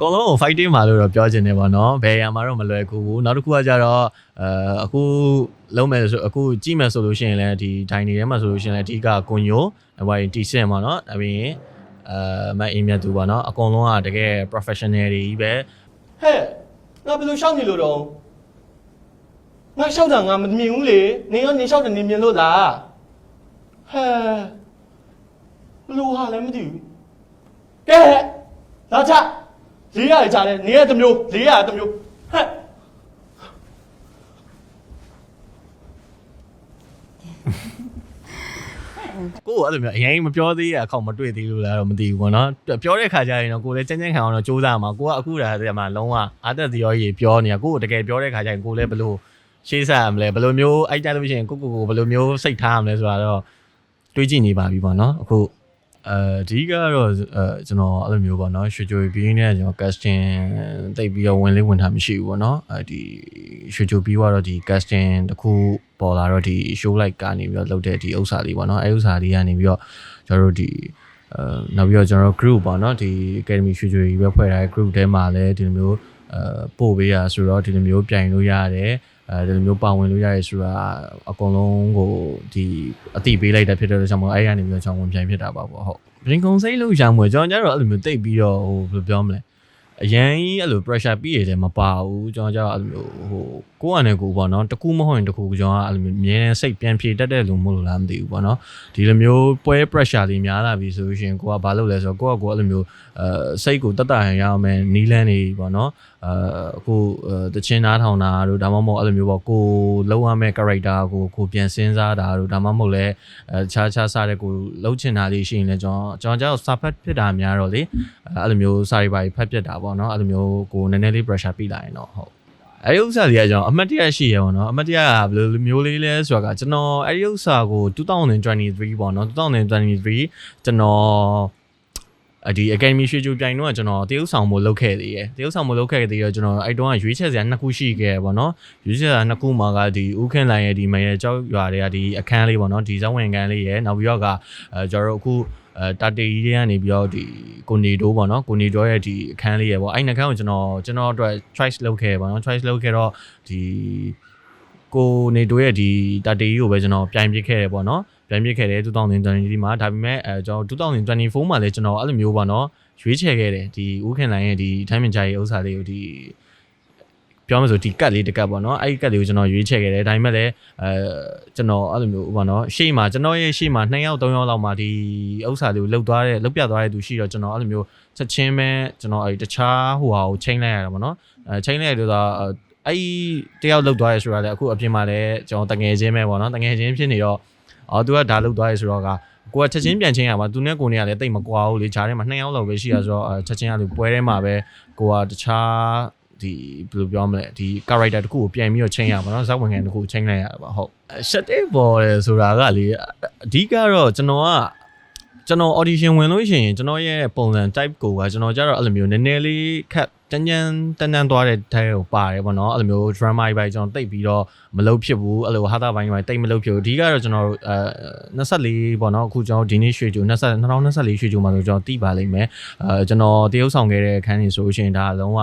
ကောင်လုံးကို fighting မှာလို့တော့ပြောချင်တယ်ပေါ့နော်ဘယ်ရမှာတော့မလွယ်ကူဘူးနောက်တစ်ခုကကြတော့အဲအခုလုံးမယ်ဆိုအခုကြည့်မယ်ဆိုလို့ရှိရင်လည်းဒီဒိုင်နေထဲမှာဆိုလို့ရှိရင်လည်းအဓိကကွန်ယိုဟိုတီစင်ပေါ့နော်ဒါပြီးရင်အဲမအင်းမြတ်သူပေါ့နော်အကောင်လုံးကတကယ် professional တွေကြီးပဲဟဲ့ငါဘယ်လိုရှောက်နေလို့တော့ငါရှောက်တာငါမမြင်ဘူးလေနင်ရောနင်ရှောက်တယ်နင်မြင်လို့လားဟဲ့ဘယ်လိုဟာလဲမသိဘူးကဲလာချ လေးရကြတယ်နင်ရတစ်မျိုးလေးရတစ်မျိုးဟဲ့ကိုယ်ကအဲ့လိုမျိုးအရင်မပြောသေးရအခေါက်မတွေ့သေးလို့လားတော့မသိဘူးပေါ့နော်ပြောတဲ့ခါကျရင်တော့ကိုယ်လည်းစမ်းစမ်းခံအောင်တော့စူးစမ်းမှာကိုကအခုဒါတည်းမှာလုံးဝအာတက်သီရောကြီးပြောနေတာကိုယ်တကယ်ပြောတဲ့ခါကျရင်ကိုယ်လည်းဘယ်လိုရှေးဆက်ရမလဲဘယ်လိုမျိုးအဲ့ကြလို့ရှိရင်ကိုကိုကိုဘယ်လိုမျိုးစိတ်ထားရမလဲဆိုတာတော့တွေးကြည့်နေပါပြီပေါ့နော်အခု အဲဒီကတော့အဲကျွန်တော်အဲ့လိုမျိုးပေါ့နော်ရွှေကြိုဘီနဲ့ကျွန်တော် casting တိတ်ပြီးတော့ဝင်လေးဝင်ထားမရှိဘူးပေါ့နော်အဲဒီရွှေကြိုပြီးတော့ဒီ casting တခုပေါ်လာတော့ဒီ show like ကနေပြီးတော့လုပ်တဲ့ဒီဥစ္စာလေးပေါ့နော်အဲဥစ္စာလေးကနေပြီးတော့ကျွန်တော်တို့ဒီအဲနောက်ပြီးတော့ကျွန်တော် group ပေါ့နော်ဒီ academy ရွှေကြိုကြီးပဲဖွဲ့ထားတဲ့ group ထဲမှာလည်းဒီလိုမျိုးအဲပို့ပေးရဆိုတော့ဒီလိုမျိုးပြိုင်လို့ရတယ် အဲဒီလိုမျိုးပါဝင်လို့ရတယ်ဆိုတာအကုန်လုံးကိုဒီအတိပေးလိုက်တာဖြစ်တဲ့အတွက်ကြောင့်မို့အဲ့ရနေပြီးတော့ကျွန်တော်ဝင်ပြိုင်ဖြစ်တာပါပေါ့ဟုတ်ရင်ကုန်စိတ်လို့ရမှာကျွန်တော်ကျတော့အဲ့လိုမျိုးတိတ်ပြီးတော့ဟိုဘယ်လိုပြောမလဲ အရန်ကြီးအဲ့လို pressure ပြီးရတယ်မပါဘူးကျွန်တော်ကျတော့အဲ့လိုမျိုးဟိုကိုယ့်အနေကိုပေါ့နော်တကူမဟုတ်ရင်တကူကျွန်တော်ကအဲ့လိုမျိုးအမြဲတမ်းစိတ်ပြန်ပြေတတ်တဲ့လူမဟုတ်လို့လားမသိဘူးပေါ့နော်ဒီလိုမျိုးပွဲ pressure လေးများလာပြီဆိုလို့ရှိရင်ကိုကဘာလုပ်လဲဆိုတော့ကိုကကိုအဲ့လိုမျိုးအဲစိတ်ကိုတတ်တတ်ရအောင်မယ်နီးလန်းနေပေါ့နော်အဲအခုတချင်းနားထောင်တာတို့ဒါမှမဟုတ်အဲ့လိုမျိုးပေါ့ကိုလုံးရမဲ့ character ကိုကိုပြန်စဉ်းစားတာတို့ဒါမှမဟုတ်လဲအဲခြားခြားစားတဲ့ကိုလှုပ်ချင်တာလေးရှိရင်လည်းကျွန်တော်ကျွန်တော်ကြောက်စာဖတ်ဖြစ်တာများတော့လေအဲ့လိုမျိုးစာရီပါဖတ်ပြတာပေါ့နော်အဲ့လိုမျိုးကိုနည်းနည်းလေး pressure ပြီးလာရင်တော့ဟုတ်အဲ့ဒီဥစ္စာတွေကကျွန်တော်အမှတ်တရရှိရပါတော့အမှတ်တရကဘယ်လိုမျိုးလေးလဲဆိုတာကကျွန်တော်အဲ့ဒီဥစ္စာကို2023ပေါ့နော်2023ကျွန်တော်အဒီ Academy ရွှေချိုပြိုင်တော့ကျွန်တော်တရုပ်ဆောင်မှုလုပ်ခဲ့သေးတယ်တရုပ်ဆောင်မှုလုပ်ခဲ့သေးတော့ကျွန်တော်အဲ့တုန်းကရွေးချယ်စရာနှစ်ခုရှိခဲ့ပေါ့နော်ရွေးချယ်စရာနှစ်ခုမှာကဒီဦးခင်းလိုင်ရဲ့ဒီမရဲ့ကြောက်ရွာတွေကဒီအခန်းလေးပေါ့နော်ဒီဇောင်းဝင်ကန်လေးရဲ့နောက်ပြီးတော့ကအဲကျွန်တော်တို့အခု အဲတာတေကြီးတွေကနေပြီးတော့ဒီကိုနေတိုးပေါ့နော်ကိုနေတိုးရဲ့ဒီအခန်းလေးရဲ့ပေါ့အဲ့နှခန်းကိုကျွန်တော်ကျွန်တော်အတွက် choice လုပ်ခဲ့ပေါ့နော် choice လုပ်ခဲ့တော့ဒီကိုနေတိုးရဲ့ဒီတာတေကြီးကိုပဲကျွန်တော်ပြိုင်ပစ်ခဲ့တယ်ပေါ့နော်ပြန်ပြစ်ခဲ့တယ်2023မှာဒါပေမဲ့အဲကျွန်တော်2024မှာလည်းကျွန်တော်အဲ့လိုမျိုးပေါ့နော်ရွေးချယ်ခဲ့တယ်ဒီဦးခင်လိုင်းရဲ့ဒီထိုင်းမင်ဂျာရဲ့ဥစ္စာလေးကိုဒီ ပြောမှဆိုဒီကတ်လေးတစ်ကတ်ပေါ့နော်အဲ့ဒီကတ်လေးကိုကျွန်တော်ရွေးချယ်ခဲ့တယ်ဒါပေမဲ့လည်းအဲကျွန်တော်အဲ့လိုမျိုးပေါ့နော်ရှေ့မှာကျွန်တော်ရဲ့ရှေ့မှာ2ယောက်3ယောက်လောက်မှာဒီဥစ္စာလေးကိုလှုပ်သွားတဲ့လှုပ်ပြသွားတဲ့သူရှိတော့ကျွန်တော်အဲ့လိုမျိုးချက်ချင်းပဲကျွန်တော်အဲ့တခြားဟိုဟာကိုချိန်လိုက်ရတာပေါ့နော်အဲချိန်လိုက်ရတော့အဲ့တယောက်လှုပ်သွားရဲဆိုတာလည်းအခုအပြင်မှာလည်းကျွန်တော်တငယ်ချင်းပဲပေါ့နော်တငယ်ချင်းဖြစ်နေတော့အော်သူကဒါလှုပ်သွားရဲဆိုတော့ကကိုကချက်ချင်းပြန်ချင်းရမှာသူနဲ့ကိုနေကလည်းတိတ်မကွာဘူးလေဂျားထဲမှာ2ယောက်လောက်ပဲရှိရဆိုတော့ချက်ချင်းကလူပွဲထဲမှာပဲကိုကတခြား ဒီဘယ်လိုပြောမလဲဒီ character တခုကိုပြန်ပြီးတော့ချိန်ရပါတော့ဇက်ဝင်ခံတခုချိန်လိုက်ရတာပါဟုတ် shut it ပေါ်တယ်ဆိုတာကလေအဓိကတော့ကျွန်တော်ကကျွန်တော် audition ဝင်လို့ရှိရင်ကျွန်တော်ရဲ့ပုံစံ type ကိုကကျွန်တော်ကြတော့အဲ့လိုမျိုးနည်းနည်းလေးခက် တန်းတန်းတန်းတန်းသွားတဲ့တဲကိုပါတယ်ပေါ့နော်အဲ့လိုမျိုး drama တွေပိုင်းကျွန်တော်တိတ်ပြီးတော့မလုပ်ဖြစ်ဘူးအဲ့လိုဟာတာပိုင်းတွေတိတ်မလုပ်ဖြစ်ဘူးအဓိကတော့ကျွန်တော်အဲ24ပေါ့နော်အခုကျွန်တော်ဒီနေ့ရွှေကြို20 2024ရွှေကြိုမှာဆိုကျွန်တော်တီးပါလိမ့်မယ်အဲကျွန်တော်တရုပ်ဆောင်ခဲ့တဲ့အခန်းကြီးဆိုလို့ရှိရင်ဒါလုံးဝ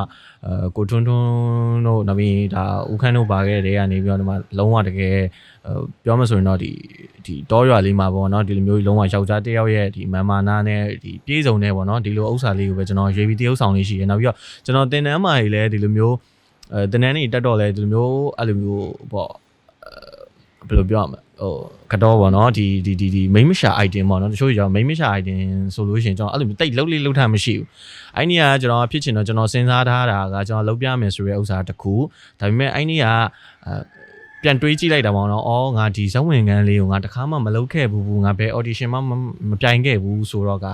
အဲကိုထွန်းထွန်းတို့နောက်ပြီးဒါဦးခန်းတို့ပါခဲ့တဲ့ကနေပြီးတော့ဒီမှာလုံးဝတကယ် ပြောမှဆိုရင်တော့ဒီဒီတောရွာလေးမှာပေါ့နော်ဒီလိုမျိုးလုံးဝယောက်ျားတစ်ယောက်ရဲ့ဒီမန်မာနာနဲ့ဒီပြေးစုံနေပေါ့နော်ဒီလိုဥစ္စာလေးကိုပဲကျွန်တော်ရွေးပြီးတရုပ်ဆောင်လေးရှိတယ်နောက်ပြီးတော့ကျွန်တော်တင်တန်းမှာကြီးလဲဒီလိုမျိုးအဲတင်တန်းနေတက်တော့လဲဒီလိုမျိုးအဲ့လိုမျိုးပေါ့ဘယ်လိုပြောရမလဲဟိုကတော့ပေါ့နော်ဒီဒီဒီဒီမိမရှာ item ပေါ့နော်တချို့ကြောင့်မိမရှာ item ဆိုလို့ရှိရင်ကျွန်တော်အဲ့လိုမျိုးတိတ်လုံးလေးလုံးထားမရှိဘူးအဲ့နေကကျွန်တော်ဖြစ်ချင်တော့ကျွန်တော်စဉ်းစားထားတာကကျွန်တော်လုံးပြမယ်ဆိုတဲ့ဥစ္စာတစ်ခုဒါပေမဲ့အဲ့နေကအဲ ပြန်တွေးကြည့်လိုက်တာပေါ့နော်။အော်ငါဒီဇဝင်ကန်းလေးကိုငါတခါမှမလုပ်ခဲ့ဘူးဘူးငါဘယ် audition မှမပြိုင်ခဲ့ဘူးဆိုတော့က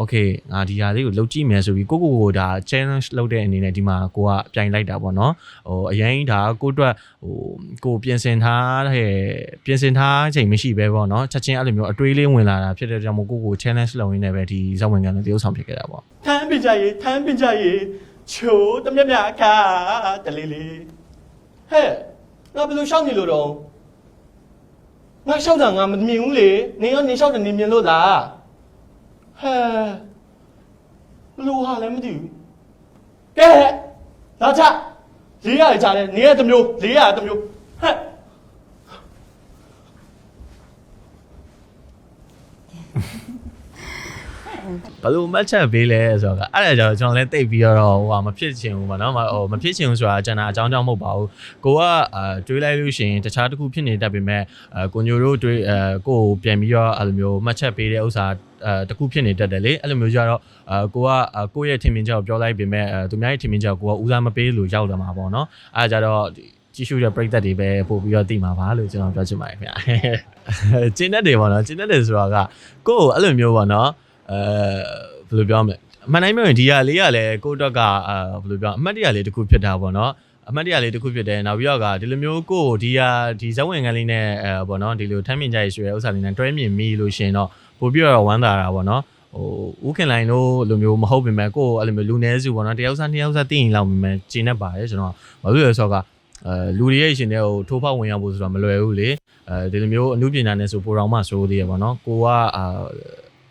okay ငါဒီဟာလေးကိုလုပ်ကြည့်မယ်ဆိုပြီးကိုကိုကိုဒါ challenge လုပ်တဲ့အနေနဲ့ဒီမှာကိုကပြိုင်လိုက်တာပေါ့နော်ဟိုအရင်ဒါကိုအတွက်ဟိုကိုပြင်ဆင်ထားတဲ့ပြင်ဆင်ထားချိန်မရှိပဲပေါ့နော်ချက်ချင်းအဲ့လိုမျိုးအတွေးလေးဝင်လာတာဖြစ်တဲ့ကြောင့်မို့ကိုကို challenge လုပ်ရင်းနဲ့ပဲဒီဇဝင်ကန်လေးတရုပ်ဆောင်ဖြစ်ခဲ့တာပေါ့ထမ်းပင်ကြရေထမ်းပင်ကြရေချိုးတမြက်မြက်အခါတလေးလေးဟဲ့ ငါဘယ်လိုရှောက်နေလို့တော့ငါရှောက်တာငါမမြင်ဘူးလေနင်ရောနင်ရှောက်တယ်နင်မြင်လို့လားဟဲ့ဘယ်လိုဟာလဲမသိဘူးကချလေးရကြတယ်နေရတစ်မျိုးလေးရတစ်မျိုးဟဲ့ ဘယ်လိုမှတ်ချက်ပေးလဲဆိုတော့အဲ့ဒါကြောင့်ကျွန်တော်လည်းတိတ်ပြီးတော့ဟိုဟာမဖြစ်ချင်ဘူးပေါ့နော်မဟိုမဖြစ်ချင်ဘူးဆိုတာကျွန်တော်အကြောင်းကြောင့်မဟုတ်ပါဘူးကိုကအာတွေးလိုက်လို့ရှိရင်တခြားတစ်ခုဖြစ်နေတတ်ပေမဲ့အဲကိုညိုတို့တွေးအဲကိုကိုပြန်ပြီးတော့အဲ့လိုမျိုးမှတ်ချက်ပေးတဲ့ဥစ္စာအဲတစ်ခုဖြစ်နေတတ်တယ်လေအဲ့လိုမျိုးကြတော့အဲကိုကအာကိုရဲ့ထင်မြင်ချက်ကိုပြောလိုက်ပေမဲ့အဲသူများရဲ့ထင်မြင်ချက်ကိုကိုကဦးစားမပေးလို့ရောက်တယ်မှာပေါ့နော်အဲ့ဒါကြတော့ကြည့်ရှုတဲ့ပရိသတ်တွေပဲပို့ပြီးတော့သိမှာပါလို့ကျွန်တော်ပြောချင်ပါတယ်ခင်ဗျာကျင်းတဲ့တယ်ပေါ့နော်ကျင်းတဲ့တယ်ဆိုတော့ကကိုကိုအဲ့လိုမျိုးပေါ့နော် အဲဘယ်လိုပြောမလဲအမှန်တိုင်းပြောရင်ဒီဟာလေးကလည်းကိုယ့်အတွက်ကအာဘယ်လိုပြောအမှတ်တရလေးတစ်ခုဖြစ်တာပေါ့နော်အမှတ်တရလေးတစ်ခုဖြစ်တယ်နောက်ပြီးတော့ကဒီလိုမျိုးကိုယ့်ကိုဒီဟာဒီဇဝင်ကလေးနဲ့အဲပေါ့နော်ဒီလိုထမ်းမြင်ကြရရွှေဥစ္စာလေးနဲ့တွဲမြင်မိလို့ရှင်တော့ပို့ပြီးတော့ဝမ်းသာတာပေါ့နော်ဟိုဦးခင်လိုင်းတို့လိုမျိုးမဟုတ်ပေမဲ့ကိုယ့်ကိုအဲ့လိုမျိုးလူနည်းစုပေါ့နော်တယောက်စားနှစ်ယောက်စားသိရင်လောက်ပေမဲ့ကျင်းတတ်ပါတယ်ကျွန်တော်ဘာလို့လဲဆိုတော့ကအဲလူတွေရဲ့ရှင်တွေကိုထိုးဖောက်ဝင်ရောက်ဖို့ဆိုတော့မလွယ်ဘူးလေအဲဒီလိုမျိုးအမှုပညာနဲ့ဆိုပိုတော်မှဆိုးသေးရပေါ့နော်ကိုကအာ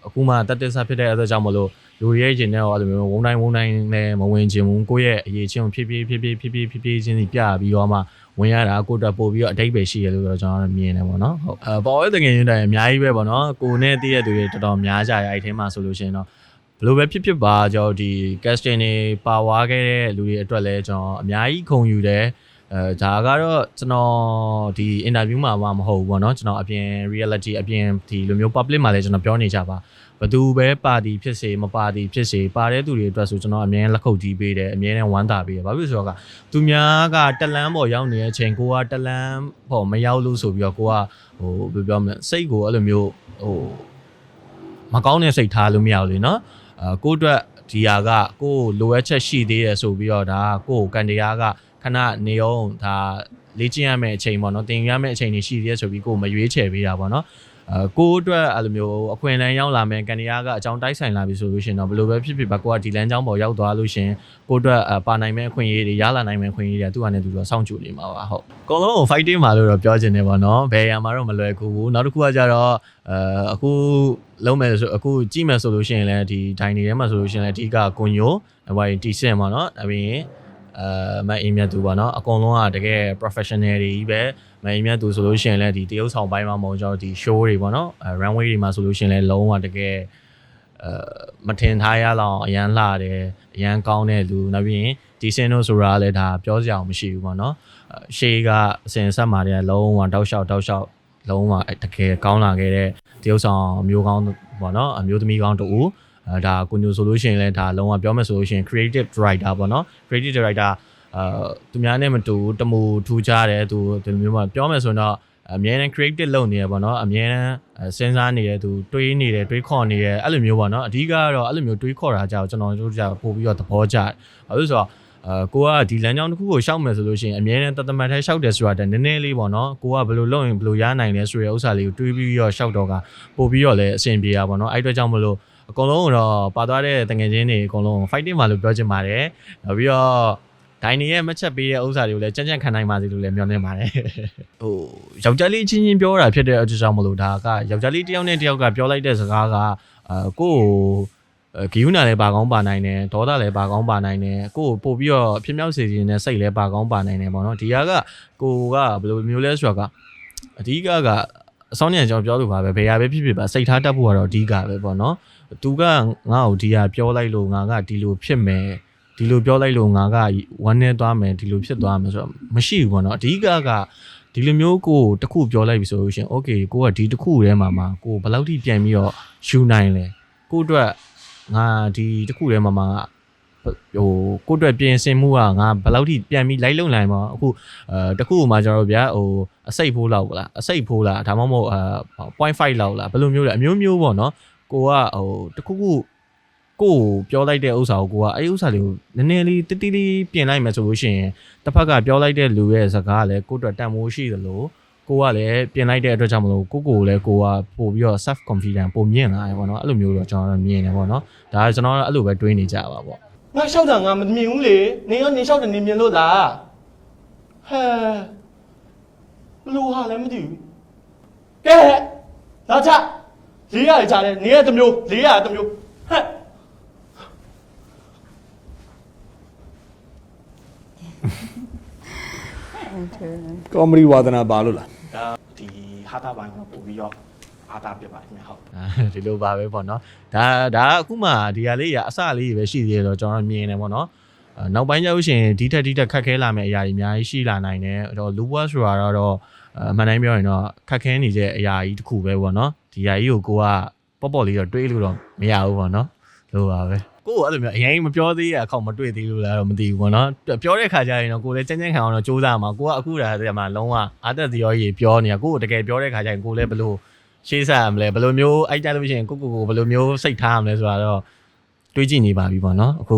အခုမှတက်တက်ဆက်ဖြစ်တဲ့အတွက်ကြောင့်မလို့လူတွေရဲ့ရှင်တဲ့ရောအဲ့လိုမျိုးဝုန်းတိုင်းဝုန်းတိုင်းလည်းမဝင်ချင်ဘူးကိုယ့်ရဲ့အရေးချင်းကိုဖြည်းဖြည်းဖြည်းဖြည်းဖြည်းဖြည်းဖြည်းဖြည်းချင်းစီပြပြီးတော့မှဝင်ရတာကိုယ့်အတွက်ပို့ပြီးတော့အတိတ်ပဲရှိရလို့တော့ကျွန်တော်မြင်တယ်ပေါ့နော်ဟုတ်အဲပေါ်ဝဲတကယ်ချင်းတိုင်အများကြီးပဲပေါ့နော်ကိုနဲ့တည့်ရတဲ့သူတွေတော်တော်များကြရအဲ့ထဲမှာဆိုလို့ရှိရင်တော့ဘယ်လိုပဲဖြစ်ဖြစ်ပါကျွန်တော်ဒီ casting တွေပါဝါခဲ့တဲ့လူတွေအတွက်လည်းကျွန်တော်အများကြီးခုံယူတယ် အဲဒါကတော့ကျွန်တော်ဒီ interview မှာမှမဟုတ်ဘူးပေါ့နော်ကျွန်တော်အပြင် reality အပြင်ဒီလိုမျိုး public မှာလည်းကျွန်တော်ပြောနေကြပါဘသူပဲပါတီဖြစ်စေမပါတီဖြစ်စေပါတဲ့သူတွေအတွက်ဆိုကျွန်တော်အမြဲလက်ခုပ်တီးပေးတယ်အမြဲတမ်းဝမ်းသာပေးတယ်ဘာဖြစ်လို့လဲဆိုတော့ကသူများကတက်လန်းပေါ်ရောက်နေတဲ့အချိန်ကိုကတက်လန်းပေါ်မရောက်လို့ဆိုပြီးတော့ကိုကဟိုဘယ်ပြောမလဲစိတ်ကိုအဲ့လိုမျိုးဟိုမကောင်းတဲ့စိတ်ထားလို့မရဘူးလေနော်အာကိုယ့်အတွက်ဒီဟာကကိုယ်လိုအပ်ချက်ရှိသေးတယ်ဆိုပြီးတော့ဒါကကိုယ်ကန်တရားက ခဏနေအောင်ဒါလေ့ကျင့်ရမယ့်အချိန်ပေါ့နော်သင်ယူရမယ့်အချိန်တွေရှိသေးတယ်ဆိုပြီးကိုယ်မရွေးချယ်ပေးတာပေါ့နော်အဲကိုယ့်အတွက်အဲ့လိုမျိုးအခွင့်အလမ်းရောက်လာမယ်ကန်ဒီယာကအကြောင်းတိုက်ဆိုင်လာပြီဆိုလို့ရှိရင်တော့ဘယ်လိုပဲဖြစ်ဖြစ်ပါကိုကဒီလမ်းကြောင်းပေါ်ရောက်သွားလို့ရှိရင်ကိုယ့်အတွက်အပါနိုင်မဲ့အခွင့်အရေးတွေရလာနိုင်မဲ့အခွင့်အရေးတွေသူကလည်းသူတော့စောင့်ကြိုနေမှာပါဟုတ်အကုန်လုံးကို fighting မှာလို့တော့ပြောချင်တယ်ပေါ့နော်ဘယ်ရမှာတော့မလွယ်ကူဘူးနောက်တစ်ခုကကြတော့အဲအခုလုံးမယ်ဆိုအခုကြည့်မယ်ဆိုလို့ရှိရင်လည်းဒီဒိုင်နေထဲမှာဆိုလို့ရှိရင်လည်းအဓိကကွန်ယိုဟိုတီစင်ပေါ့နော်အပြင် အဲမအင်းမြတ်သူပေါ့နော်အကုန်လုံးကတကယ် professional တွေကြီးပဲမအင်းမြတ်သူဆိုလို့ရှိရင်လည်းဒီတရုပ်ဆောင်ပိုင်းမှာမဟုတ်ကျွန်တော်ဒီ show တွေပေါ့နော်အဲ runway တွေမှာဆိုလို့ရှိရင်လည်းလုံးဝတကယ်အဲမထင်ထားရလောက်အရန်လှတယ်အရန်ကောင်းတဲ့လူနောက်ပြီးရင်ဒီစင်တို့ဆိုတာလည်းဒါပြောစရာမရှိဘူးပေါ့နော်အဲရှေးကအစင်ဆက်မှာတည်းလုံးဝတောက်လျှောက်တောက်လျှောက်လုံးဝတကယ်ကောင်းလာခဲ့တဲ့တရုပ်ဆောင်မျိုးကောင်းပေါ့နော်အမျိုးသမီးကောင်းတူအဲ ဒါကိုညိုဆိုလို့ရှိရင်လည်းဒါလုံးဝပြောမယ်ဆိုလို့ရှိရင် creative director ပေါ့နော် creative director အာသူများနဲ့မတူဘူးတမူထူးခြားတယ်သူဒီလိုမျိုးမှပြောမယ်ဆိုရင်တော့အမြဲတမ်း creative လုပ်နေရပေါ့နော်အမြဲတမ်းအဲစဉ်းစားနေတယ်သူတွေးနေတယ်တွေးခေါ်နေတယ်အဲ့လိုမျိုးပေါ့နော်အဓိကကတော့အဲ့လိုမျိုးတွေးခေါ်တာကြောင့်ကျွန်တော်တို့ကြာပို့ပြီးတော့သဘောကျတယ်ဘာလို့လဲဆိုတော့အာကိုကဒီလမ်းကြောင်းတစ်ခုကိုရှောက်မယ်ဆိုလို့ရှိရင်အမြဲတမ်းတသမတ်ထဲရှောက်တယ်ဆိုတာတည်းနည်းနည်းလေးပေါ့နော်ကိုကဘယ်လိုလုပ်ရင်ဘယ်လိုရနိုင်လဲဆိုတဲ့ဥစ္စာလေးကိုတွေးပြီးတော့ရှောက်တော့ကပို့ပြီးတော့လည်းအဆင်ပြေတာပေါ့နော်အဲ့အတွက်ကြောင့်မလို့ အကုန်လုံးတော့ပါသွားတဲ့တငယ်ချင်းတွေအကုန်လုံး fighting မှာလို့ပြောချင်ပါတယ်နောက်ပြီးတော့ဒိုင်နီရဲ့မချက်ပေးတဲ့ဥစ္စာတွေကိုလည်းကြံ့ကြံ့ခံနိုင်ပါစေလို့လည်းမျှော်လင့်ပါတယ်ဟိုယောက်ျားလေးချင်းချင်းပြောတာဖြစ်တဲ့အကြောင်းမလို့ဒါကယောက်ျားလေးတစ်ယောက်နဲ့တစ်ယောက်ကပြောလိုက်တဲ့စကားကအာကိုယ့်ကိုဂီယူနာလည်းပါကောင်းပါနိုင်တယ်ဒေါသလည်းပါကောင်းပါနိုင်တယ်ကိုယ့်ကိုပို့ပြီးတော့ဖြစ်မြောက်စေခြင်းနဲ့စိတ်လည်းပါကောင်းပါနိုင်တယ်ပေါ့နော်ဒီဟာကကိုကဘယ်လိုမျိုးလဲဆိုတော့ကအဓိကကအဆောင်နေကျွန်တော်ပြောလို့ပါပဲဘယ်ဟာပဲဖြစ်ဖြစ်ပါစိတ်ထားတတ်ဖို့ကတော့အဓိကပဲပေါ့နော် သူကငါ့ကိုဒီဟာပြောလိုက်လို့ငါကဒီလိုဖြစ်မယ် ဒီလိုပြောလိုက်လို့ငါကဝမ်းနေသွားမယ်ဒီလိုဖြစ်သွားမယ်ဆိုတော့မရှိဘူးပေါ့နော်အဓိကကဒီလိုမျိုးကိုတခုပြောလိုက်ပြီဆိုလို့ရှိရင်โอเคကိုကဒီတခုထဲမှာမှာကိုဘယ်လောက်ထိပြန်ပြီးတော့ယူနိုင်လဲကိုအတွက်ငါဒီတခုထဲမှာမှာဟိုကိုအတွက်ပြင်ဆင်မှုကငါဘယ်လောက်ထိပြန်ပြီးလိုက်လုံနိုင်မှာအခုအဲတခုမှကျွန်တော်တို့ဗျာဟိုအစိတ်ဖိုးလောက်ဗလားအစိတ်ဖိုးလားဒါမှမဟုတ်အဲ0.5လောက်လားဘယ်လိုမျိုးလဲအမျိုးမျိုးပေါ့နော် ကိုကဟိုတခုခုကိုကိုပြောလိုက်တဲ့ဥစ္စာကိုကိုကအဲ့ဥစ္စာလေးကိုနည်းနည်းလေးတိတိလေးပြင်လိုက်မယ်ဆိုလို့ရှိရင်တစ်ဖက်ကပြောလိုက်တဲ့လူရဲ့စကားကလည်းကိုယ့်အတွက်တန်ဖိုးရှိတယ်လို့ကိုကလည်းပြင်လိုက်တဲ့အတွက်ကြောင့်မလို့ကိုကိုကိုလည်းကိုကပို့ပြီးတော့ self confidence ပုံမြင့်လာတယ်ပေါ့နော်အဲ့လိုမျိုးတော့ကျွန်တော်တို့မြင်တယ်ပေါ့နော်ဒါကကျွန်တော်အဲ့လိုပဲတွေးနေကြပါပေါ့ငါလျှောက်တာငါမမြင်ဘူးလေနေရောနေလျှောက်တယ်နေမြင်လို့လားဟဲဘလို့ဟာလည်းမသိဘူးကဲလာချ လေးရကြတယ်နေရတစ်မျိုးလေးရတစ်မျိုးဟဲ့ကောမဒီဝါသနာပါလို့လားဒါဒီဟာတာပိုင်းကိုပို့ပြီးတော့အားတာပြပါခင်ဗျဟုတ်အာဒီလိုပါပဲပေါ့နော်ဒါဒါအခုမှဒီဟာလေးရအစလေးပဲရှိသေးတယ်တော့ကျွန်တော်မြင်နေပေါ့နော်အာနောက်ပိုင်းကျလို့ရှိရင်ဒီထက်ဒီထက်ခက်ခဲလာမယ့်အရာတွေအများကြီးရှိလာနိုင်တယ်အဲ့တော့လူဘွားဆိုတာတော့အမှန်တိုင်းပြောရင်တော့ခက်ခဲနေတဲ့အရာကြီးတစ်ခုပဲပေါ့နော် ဒီအရာကြီးကိုကိုကပေါ့ပေါ့လေးတော့တွေးလို့တော့မရဘူးပေါ့နော်လို့ပါပဲကိုကအဲ့လိုမျိုးအရင်မပြောသေးရအခေါက်မတွေ့သေးလို့လည်းတော့မသိဘူးပေါ့နော်ပြောတဲ့ခါကျရင်တော့ကိုလည်းကြမ်းကြမ်းခံအောင်တော့စူးစမ်းမှာကိုကအခုတည်းကမှလုံးဝအာတက်သီရောကြီးပြောနေတာကိုကိုတကယ်ပြောတဲ့ခါကျရင်ကိုလည်းဘလို့ရှေးဆက်ရမလဲဘယ်လိုမျိုးအဲ့ကြလို့ရှိရင်ကိုကိုကိုဘယ်လိုမျိုးစိတ်ထားရမလဲဆိုတာတော့တွေးကြည့်နေပါပြီပေါ့နော်အခု